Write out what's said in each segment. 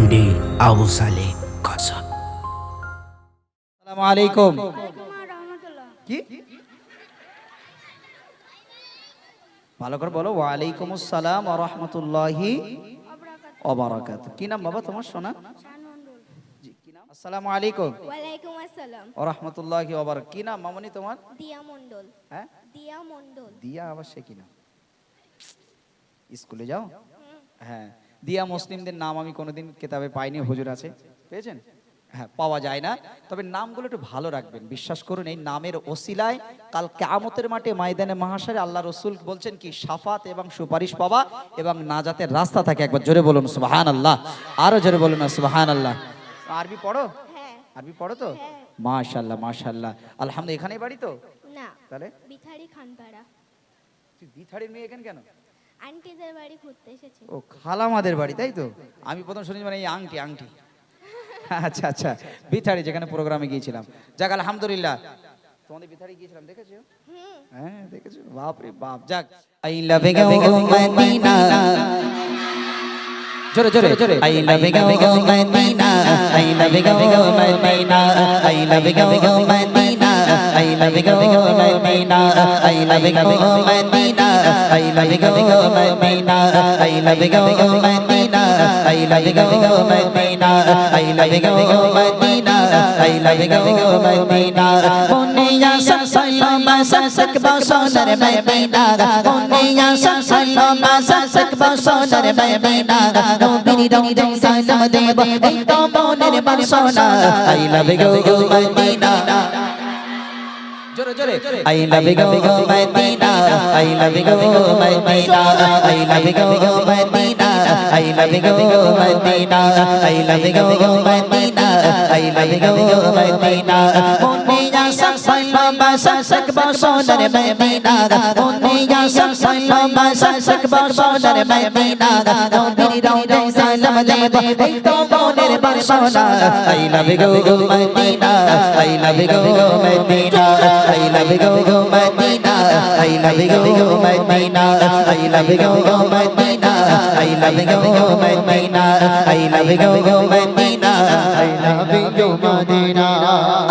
MD Abu সালে আসসালামু আলাইকুম কি? ভালো করে বলো ওয়ালাইকুম আসসালাম ওয়া রাহমাতুল্লাহি ওয়া বারাকাতু কি নাম বাবা তোমার? সোনা কি নাম? আসসালামু আলাইকুম ওয়ালাইকুম আসসালাম। ওয়া রাহমাতুল্লাহি ওয়া বারাকাতু কি নাম মামনি তোমার? দিয়া মণ্ডল। হ্যাঁ? দিয়া মণ্ডল। দিয়া আবার সে কি নাম? স্কুলে যাও? হ্যাঁ। দিয়া মুসলিমদের নাম আমি কোনোদিন কেতাবে পাইনি হুজুর আছে। পেয়েছেন? হ্যাঁ পাওয়া যায় না। তবে নামগুলো একটু ভালো রাখবেন। বিশ্বাস করুন এই নামের ওসিলায় কাল কেয়ামতের মাঠে ময়দানে মহাশারে আল্লাহ রসুল বলছেন কি সাফাত এবং সুপারিশ পাওয়া এবং নাজাতের রাস্তা থাকে। একবার জোরে বলুন সুবাহান আল্লাহ আরও জোরে বলুন সুবাহান আল্লাহ আরবি পড়ো? হ্যাঁ। আরবি পড়ো তো? হ্যাঁ। মাশাল্লাহ মাশাল্লাহ আলহামদুলিল্লাহ এখানেই বাড়ি তো? না তাহলে? বিথারি খানপাড়া। মেয়ে এখানে কেন? আন্টিদের বাড়ি ঘুরতে এসেছি। ও খালামাদের বাড়ি তাই তো? আমি প্রথম শুনেছি মানে এই আংটি আংটি। আচ্ছা আচ্ছা। বিথাড়ি যেখানে প্রোগ্রামে গিয়েছিলাম। যাক আলহামদুলিল্লাহ। তোমাদের বিথাড়ি গিয়েছিলাম দেখেছ? হ্যাঁ দেখেছ? বাপ রে বাপ যাক। I love you Medina. জোরে জোরে। জোরে I love you Medina. I love you Medina. I love you Medina. love you, Medina. I love you, Medina. I love you, Medina. I love you, Medina. I love you, Medina. I love you, Medina. I love you, Medina. Bunya san salama san sakba sonar Medina. Bunya san salama san sakba sonar Medina. Nobody don't don't salam debo. Ain't no boner ban sonar. I love you, Medina. I love you, Medina. I love you, Medina. I love you, Medina. I love you, Medina. I love you, Medina. I love you, Medina. Munia sak sai lama sak sak baso dar Medina. Munia sak sai lama sak sak baso dar Medina. Don't be don't don't say love, love, love, don't সোনা I love গো গো Medina I love গো গো Medina I love গো গো Medina I love গো গো Medina I love গো গো মদিনা আই লাভ গো গো মদিনা আই লাভ গো গো মদিনা আই লাভ গো মদিনা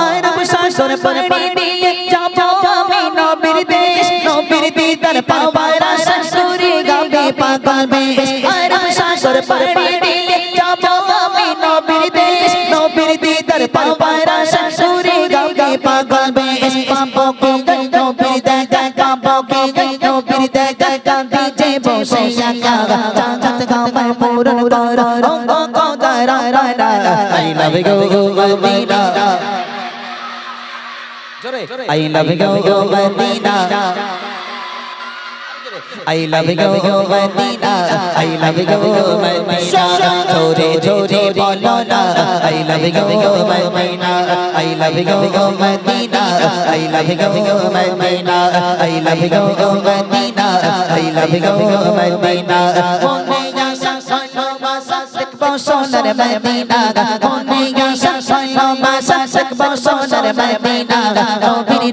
আরব শাসন পর পর দিয়ে যাব আমি নবীর দেশ নবীর দিদার পাওয়ার আশা সুরে গাবে পাগল বেশ আরব শাসন পর পর দিয়ে পাগলবে পাবো কি গন্ডো ফিরদে জাগা পাবো কি গন্ডো ফিরদে জাগা দিজে বসে আকা চাঁদ কামার পূরণ কর ও ও কদারা রানা আই লাভ গো মদিনা জোরে। I love go Medina I love you, Medina. I love you, Medina. Chore chore bolo na. I love you, Medina. I love you, Medina. I love you, Medina. I love you, Medina. I love you, Medina. Moniya sallallahu sakbo sonar Medina. Moniya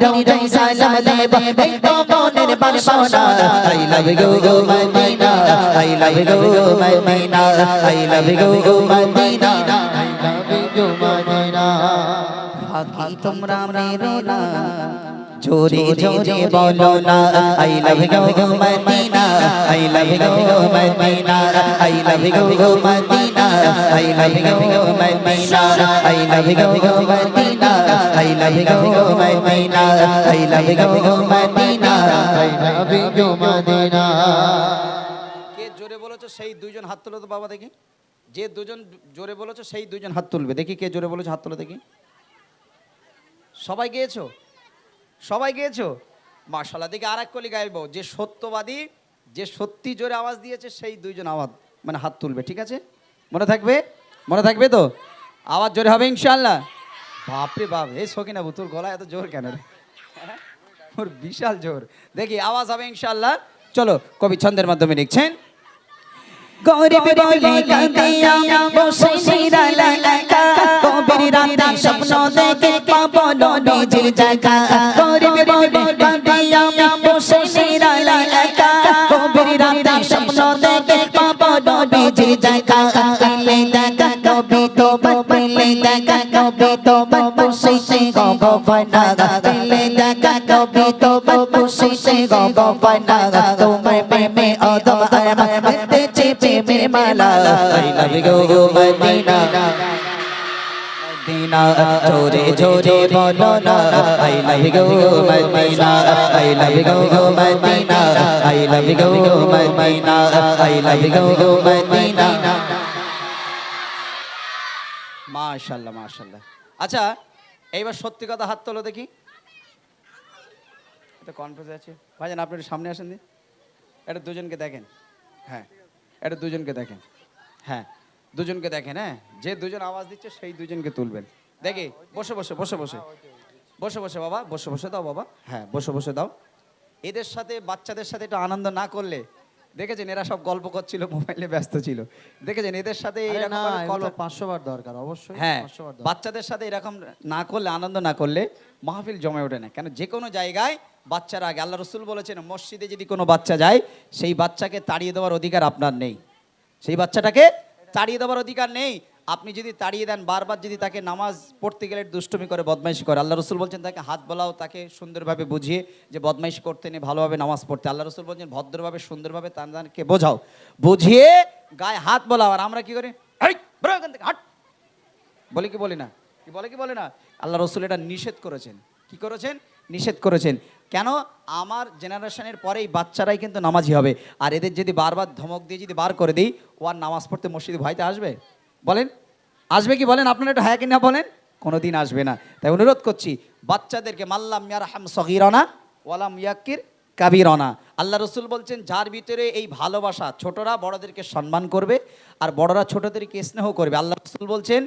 রওজাই সালাম দেব এই তো মনের বাসনা I love you গো Medina I love you গো Medina I love you গো মদিনা আই লাভ ইউ গো মদিনা ফাকি তোমরা মেরো না। জোরে জোরে বলো না I love you Medina I love you Medina I love you Medina I love you Medina I love you Medina I love you Medina I love you Medina I love you Medina কে জোরে বলেছ সেই দুইজন হাত তুলো তো বাবা দেখি যে দুজন জোরে বলেছ সেই দুইজন হাত তুলবে দেখি কে জোরে বলেছ হাত তুলো দেখি সবাই গিয়েছো সবাই গিয়েছো? মার্শাল্লাহ দেখি আর এক কলি গাইব। যে সত্যবাদী, যে সত্যি জোরে আওয়াজ দিয়েছে, সেই দুইজন আওয়াজ মানে হাত তুলবে, ঠিক আছে? মনে থাকবে? মনে থাকবে তো? আওয়াজ জোরে হবে ইনশাল্লাহ বাপরে বাপ, এই সকিনা তোর গলা এত জোর কেন? ওর বিশাল জোর। দেখি, আওয়াজ হবে ইনশাল্লাহ চলো, কবি ছন্দের মাধ্যমে লিখছেন, গরিব বলে কাঁদিয়া বসে কবির রাতে স্বপ্ন দেখে পাবো নিজের জায়গা। গরিব বলে বাঁধি আমি বসে নিরালা একা। গভীর রাতে স্বপ্ন দেখে পাবো নিজের জায়গা। কালে দেখা কবি তো পেলে দেখা কবি তো বসে সে গভনা পেলে দেখা কবি তো বসে সে গভনা তোমার প্রেমে অদম আমার মধ্যে চেপে মেমালা I love you, Medina. আচ্ছা এইবার সত্যি কথা হাত তোলো দেখি। এটা কনফিউজ আছে। ভাইজান, আপনি সামনে আসেন দি এটা দুজনকে দেখেন। হ্যাঁ এটা দুজনকে দেখেন। হ্যাঁ দুজনকে দেখেন হ্যাঁ? যে দুজন আওয়াজ দিচ্ছে সেই দুজনকে তুলবেন। দেখি বসে বসে বসে বসে। বসে বসে বাবা বসে বসে দাও বাবা। হ্যাঁ বসে বসে দাও। এদের সাথে বাচ্চাদের সাথে একটু আনন্দ না করলে দেখেছেন এরা সব গল্প করছিল মোবাইলে ব্যস্ত ছিল। দেখেছেন এদের সাথে এরকম পাঁচশো বার দরকার অবশ্যই হ্যাঁ বাচ্চাদের সাথে এরকম না করলে আনন্দ না করলে মাহফিল জমে ওঠে না। কেন? যে কোনো জায়গায় বাচ্চারা আগে আল্লাহ রসুল বলেছেন মসজিদে যদি কোনো বাচ্চা যায় সেই বাচ্চাকে তাড়িয়ে দেওয়ার অধিকার আপনার নেই। সেই বাচ্চাটাকে তাড়িয়ে দেওয়ার অধিকার নেই। আপনি যদি তাড়িয়ে দেন বারবার যদি তাকে নামাজ পড়তে গেলে দুষ্টুমি করে বদমাইশি করে আল্লাহ রসুল বলছেন তাকে হাত বলাও তাকে সুন্দরভাবে বুঝিয়ে যে বদমাইশি করতে নেই ভালোভাবে নামাজ পড়তে। আল্লাহ রসুল বলছেন ভদ্রভাবে সুন্দরভাবে তাকে বোঝাও। বুঝিয়ে গায়ে হাত বলাও আর আমরা কি করি? হাট। বলে কি বলি না? কি বলে কি বলে না? আল্লাহ রসুল এটা নিষেধ করেছেন। কি করেছেন? নিষেধ করেছেন। কেন? আমার জেনারেশনের পরেই বাচ্চারাই কিন্তু নামাজি হবে। আর এদের যদি বারবার ধমক দিয়ে যদি বার করে দিই, ও আর নামাজ পড়তে মসজিদে ভয়তে আসবে? বলেন? আসবে কি বলেন? আপনারা একটু হ্যাঁ কি না বলেন? কোনো দিন আসবে না। তাই অনুরোধ করছি, বাচ্চাদেরকে মাল্লাম ইয়ারহাম সগিরনা, ওয়ালাম ইয়াক্কির কাবিরনা। আল্লাহ রসুল বলছেন, যার ভিতরে এই ভালোবাসা ছোটরা বড়দেরকে সম্মান করবে, আর বড়রা ছোটদেরকে স্নেহ করবে। আল্লাহ রসুল বলছেন,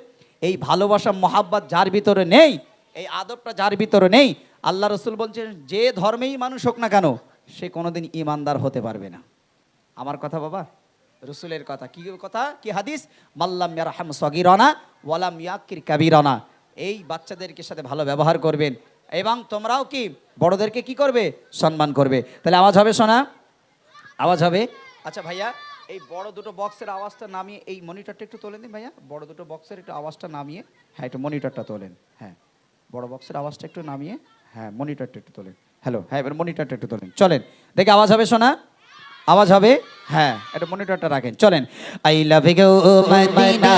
এই ভালোবাসা, মহাব্বাত যার ভিতরে নেই, এই আদবটা যার ভিতরে নেই আল্লাহ রসুল বলছেন, যে ধর্মেই মানুষ হোক না কেন, সে কোনোদিন ইমানদার হতে পারবে না। আমার কথা বাবা, রসুলের কথা। কি কথা? কি হাদিস? মাল্লাম ইয়ারহাম সগিরনা ওয়ালাম ইয়াকির কাবিরনা। এই বাচ্চাদেরকে সাথে ভালো ব্যবহার করবেন। এবং তোমরাও কি বড়দেরকে কি করবে? সম্মান করবে। তাহলে আওয়াজ হবে শোনা? আওয়াজ হবে? আচ্ছা ভাইয়া, এই বড় দুটো বক্সের আওয়াজটা নামিয়ে, এই মনিটরটা একটু তোলেন দিন ভাইয়া। বড় দুটো বক্সের একটু আওয়াজটা নামিয়ে হ্যাঁ একটু মনিটরটা তোলেন। হ্যাঁ বড় বক্সের আওয়াজটা একটু নামিয়ে হ্যাঁ মনিটরটা একটু তোলেন। হ্যালো হ্যাঁ এবার মনিটরটা একটু তোলেন। চলেন দেখে আওয়াজ হবে শোনা? আওয়াজ হবে? হ্যাঁ এটা মনিটরটা রাখেন। চলেন। I love you Medina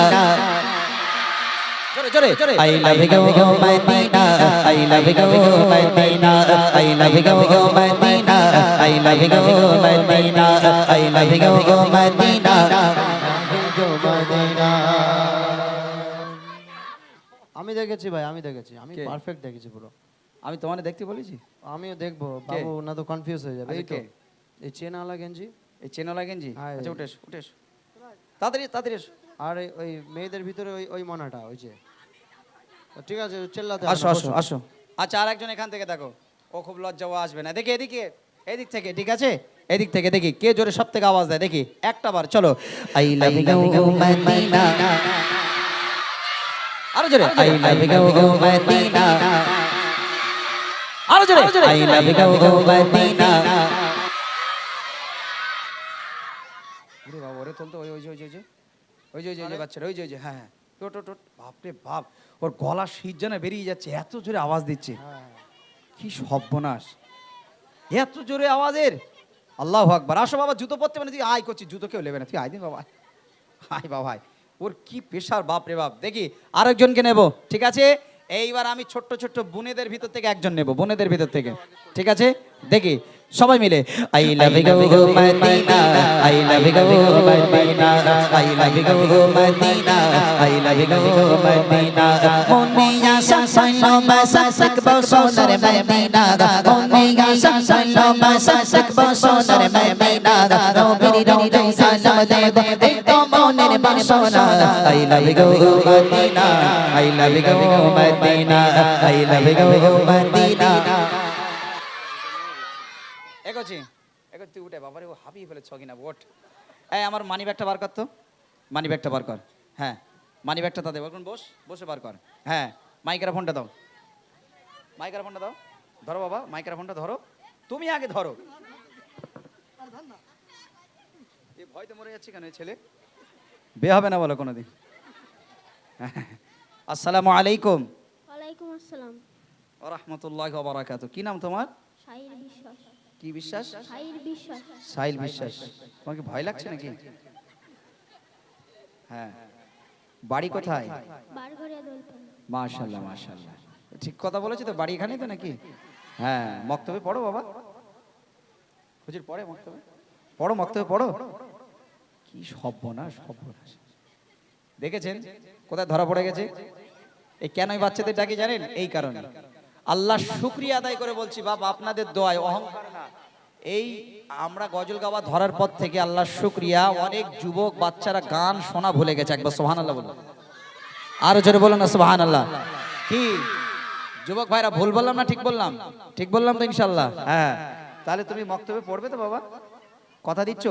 I love you, Medina. I love you, Medina. I love you, Medina. I love you, Medina. I love you, Medina. আমি দেখেছি ভাই আমি দেখেছি। আমি পারফেক্ট দেখেছি পুরো। আমি তোমার দেখতে বলেছি? আমিও দেখব বাবু না তো কনফিউজ হয়ে যাবে আচ্ছা, এই তো। এই চেন আলা গেঞ্জি। এই চেনলা গেঞ্জি? হ্যাঁ, আচ্ছা উঠেস উঠেস তাড়াতাড়ি তাড়াতাড়ি এসো। আর ওই মেয়েদের ভিতরে ওই ওই মনাটা ওই যে। তো ঠিক আছে চেল্লাতে আসো আসো আসো। আচ্ছা আর একজন এখান থেকে দেখো। ও খুব লজ্জা ও আসবে না। দেখি এদিকে এদিক থেকে ঠিক আছে? এদিক থেকে দেখি কে জোরে সব থেকে আওয়াজ দেয়? দেখি একটা বার চলো। I love you, Medina. আরও জোরে I love you, Medina. আরও জোরে I love you, Medina. ওরে বাবা ওরে তোল তো ওই ওই ওই ওই ওই ওই ওই বাচ্চারা ওই ওই হ্যাঁ হ্যাঁ টোট টোট বাপরে বাপ ওর গলা শীত যেন বেরিয়ে যাচ্ছে এত জোরে আওয়াজ দিচ্ছে কি সর্বনাশ এত জোরে আওয়াজের আল্লাহ আকবার আসো বাবা জুতো পরতে মানে তুই আয় করছিস জুতো কেউ নেবে না তুই আয় দিন বাবা আয় বাবা ওর কি পেশার বাপ রে বাপ দেখি আরেকজনকে নেব ঠিক আছে এইবার আমি ছোট্ট ছোট্ট বোনেদের ভিতর থেকে একজন নেব বোনেদের ভিতর থেকে ঠিক আছে দেখি সবাই মিলে I love you, Medina. I love you, Medina. I love you Medina. I love you, Medina মনে আশা ভালোবাসা শিখব সোনার মদিনা মনে ভালোবাসা শিখব সোনার মদিনা নবীর রওজায় সালাম দেব দেখো মনের বাসনা I love you, Medina. I love you, Medina. I love you, Medina. এগোছি এগো তুই উঠে বাবারে ও হাবিয়ে ফেলে ছগি ওঠ এই আমার মানি ব্যাগটা বার কর তো মানি ব্যাগটা বার কর হ্যাঁ মানি ব্যাগটা তাদের বলুন বস বসে বার কর হ্যাঁ মাইক্রা ফোনটা দাও মাইক্রা ফোনটা দাও ধরো বাবা মাইক্রা ফোনটা ধরো তুমি আগে ধরো। ভয়তে মরে যাচ্ছে কেন ছেলে? বে হবে না বলো কোনোদিন। আসসালামু আলাইকুম। ওয়ালাইকুম আসসালাম। রহমতুল্লাহ বারাকাতু। কি নাম তোমার? বিশ্বাস। কি বিশ্বাস? বিশ্বাস। সাহিল বিশ্বাস। তোমার ভয় লাগছে নাকি? হ্যাঁ। বাড়ি কোথায়? মাশাল্লাহ মাশাল্লাহ ঠিক কথা বলেছি তো বাড়ি এখানেই তো নাকি? হ্যাঁ মক্তবে পড়ো বাবা। হুজুর পড়ে মক্তবে? পড়ো মক্তবে, পড়ো। কি সর্বনাশ সর্বনাশ। দেখেছেন? কোথায় ধরা পড়ে গেছে? এই কেন বাচ্চাদের ডাকি জানেন? এই কারণে। আল্লাহ শুক্রিয়া আদায় করে বলছি, বাবা, আপনাদের দোয়ায় অহংকার না। এই আমরা গজল গাওয়া ধরার পর থেকে আল্লাহ শুক্রিয়া, অনেক যুবক বাচ্চারা গান শোনা ভুলে গেছে। একবার সোহান আল্লাহ বলুন। আরও জোরে বলুন না সোহান আল্লাহ কি? যুবক ভাইরা, ভুল বললাম না, ঠিক বললাম? ঠিক বললাম তো ইনশাল্লাহ। হ্যাঁ। তাহলে তুমি মক্তবে পড়বে তো বাবা? কথা দিচ্ছ?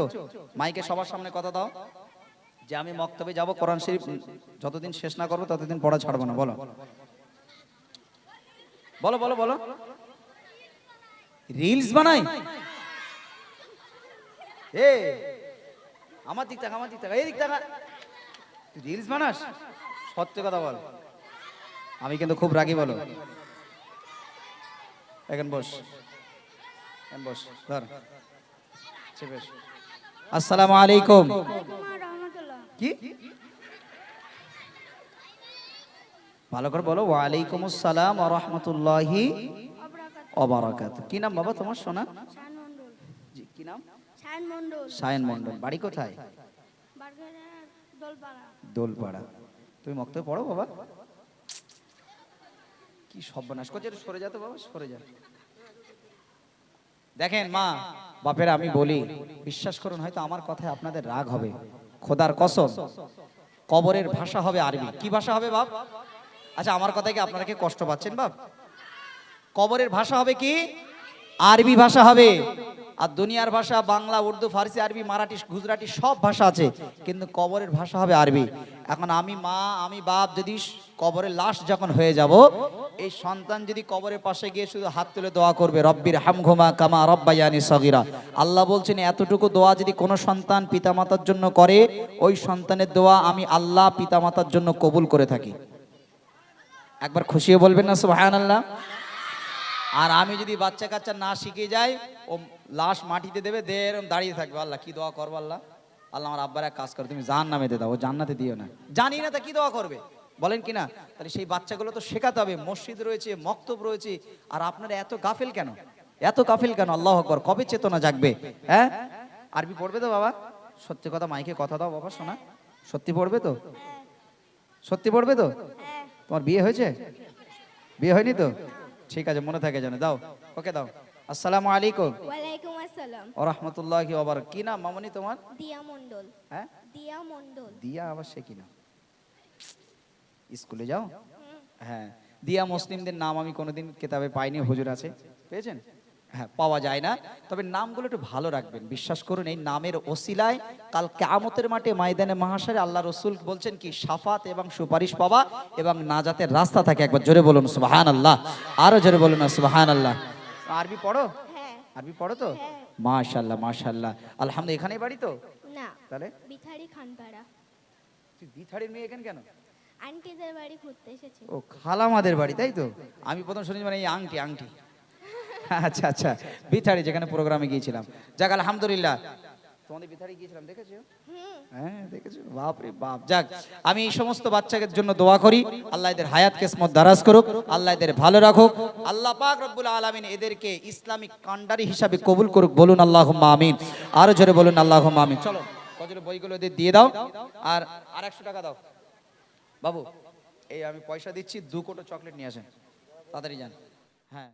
মাইকে সবার সামনে কথা দাও। যে আমি মক্তবে যাব, কোরআন শরীফ যতদিন শেষ না করব, ততদিন পড়া ছাড়বো না, বলো। বলো বলো বলো। রিলস বানাই? এ, আমার দিক থেকে আমার দিক থেকে এই দিক থেকে তুই রিলস বানাস? সত্যি কথা বল। আমি কিন্তু খুব রাগি বলো। এখন বস। এখন বস ধর। আসসালামু আলাইকুম। কি? ভালো করে বলো ওয়ালাইকুম আসসালাম ওয়া রাহমাতুল্লাহি ওয়া বারাকাতুহু। কি নাম বাবা তোমার সোনা জি কি নাম? সায়ন মণ্ডল। বাড়ি কোথায়? দোলপাড়া। দোলপাড়া। তুমি মক্তবে পড়ো বাবা। কি সর্বনাশ করছে? সরে যা তো বাবা, সরে যা। দেখেন মা, বাপের, আমি বলি, বিশ্বাস করুন, হয়তো আমার কথায় আপনাদের রাগ হবে। খোদার কসম, কবরের ভাষা হবে আরবি। কি ভাষা হবে বাপ? আচ্ছা আমার কথায় কি আপনারা কি কষ্ট পাচ্ছেন বাপ? কবরের ভাষা হবে কি? আরবি ভাষা হবে। আর দুনিয়ার ভাষা, বাংলা, উর্দু, ফার্সি, আরবি, মারাঠি, গুজরাটি সব ভাষা আছে, কিন্তু কবরের ভাষা হবে আরবি। এখন আমি মা, আমি বাপ যদি কবরের লাশ যখন হয়ে যাব, এই সন্তান যদি কবরের পাশে গিয়ে শুধু হাত তুলে দোয়া করবে রব্বির হামঘুমা কামা রব্বায়ানি সগিরা। আল্লাহ বলছেন, এতটুকু দোয়া যদি কোনো সন্তান পিতামাতার জন্য করে, ওই সন্তানের দোয়া আমি আল্লাহ পিতামাতার জন্য কবুল করে থাকি। একবার খুশিও বলবেন না, সুবহানাল্লাহ? আর আমি যদি বাচ্চা কাচ্চা না শিখে যাই, ও লাশ মাটিতে দেবে, দে এরম দাঁড়িয়ে থাকবে। আল্লাহ, কি দোয়া করব আল্লাহ? আল্লাহ আমার আব্বার এক কাজ করে, তুমি জান নামে দিয়ে দাও, ও জান্নাতে দিও না। জানি না তা কি দোয়া করবে। বলেন কি না? তাহলে সেই বাচ্চাগুলো তো শেখাতে হবে। মসজিদ রয়েছে, মক্তব রয়েছে, আর আপনারা এত গাফেল কেন? এত গাফেল কেন? আল্লাহ আকবর, কবে চেতনা জাগবে? হ্যাঁ? আরবি পড়বে তো বাবা? সত্যি কথা, মাইকে কথা দাও বাবা, শোনা। সত্যি পড়বে তো? সত্যি পড়বে তো? তোমার বিয়ে হয়েছে? বিয়ে হয়নি তো? ঠিক আছে মনে থাকে জানে দাও ওকে দাও। আসসালামু আলাইকুম। ওয়ালাইকুম আসসালাম। ওয়া রাহমাতুল্লাহি ওয়া বারাকাতুহু। কি নাম মামনি তোমার? দিয়া মন্ডল হ্যাঁ? দিয়া মন্ডল দিয়া আবার সে কি নাম? স্কুলে যাও? হ্যাঁ। দিয়া মুসলিমদের নাম আমি কোনোদিন কিতাবে পাইনি হুজুর আছে। পেয়েছেন? হ্যাঁ পাওয়া যায় না। তবে নামগুলো একটু ভালো রাখবেন। বিশ্বাস করুন এই নামের ওসিলায় কাল কেয়ামতের মাঠে ময়দানে মহাশারে আল্লাহ রসুল বলছেন কি সাফাত এবং সুপারিশ পাওয়া এবং নাজাতের রাস্তা থাকে। একবার জোরে বলুন সুবাহান আল্লাহ আরও জোরে বলুন সুবাহান আল্লাহ আরবি পড়ো? হ্যাঁ। আরবি পড়ো তো? হ্যাঁ। মাশাল্লাহ মাশাল্লাহ আলহামদুলিল্লাহ এখানেই বাড়ি তো? না তাহলে? বিথারি খানপাড়া। মেয়ে এখানে কেন? আন্টিদের বাড়ি ঘুরতে এসেছি। ও খালামাদের বাড়ি তাই তো? আমি প্রথম শুনেছি মানে এই আংটি আংটি। আচ্ছা আচ্ছা। বিথাড়ি যেখানে প্রোগ্রামে গিয়েছিলাম। যাক, আলহামদুলিল্লাহ। তোমাদের বিথাড়ি গিয়েছিলাম, দেখেছ? হ্যাঁ আমি এই সমস্ত বাচ্চাদের জন্য দোয়া করি। আল্লাহ এদের হায়াত, কিসমত দারাজ করুক। আল্লাহ এদের ভালো রাখুক। আল্লাহ পাক রব্বুল আলামিন এদেরকে ইসলামিক কান্ডারি হিসাবে কবুল করুক। বলুন, আল্লাহুম্মা আমিন। আরও জোরে বলুন, আল্লাহুম্মা আমিন। চলো কজরে বইগুলো এদের দিয়ে দাও। আর আর একশো টাকা দাও। বাবু, এই আমি পয়সা দিচ্ছি, দু কোটো চকলেট নিয়ে আসেন। তাড়াতাড়ি যান। হ্যাঁ।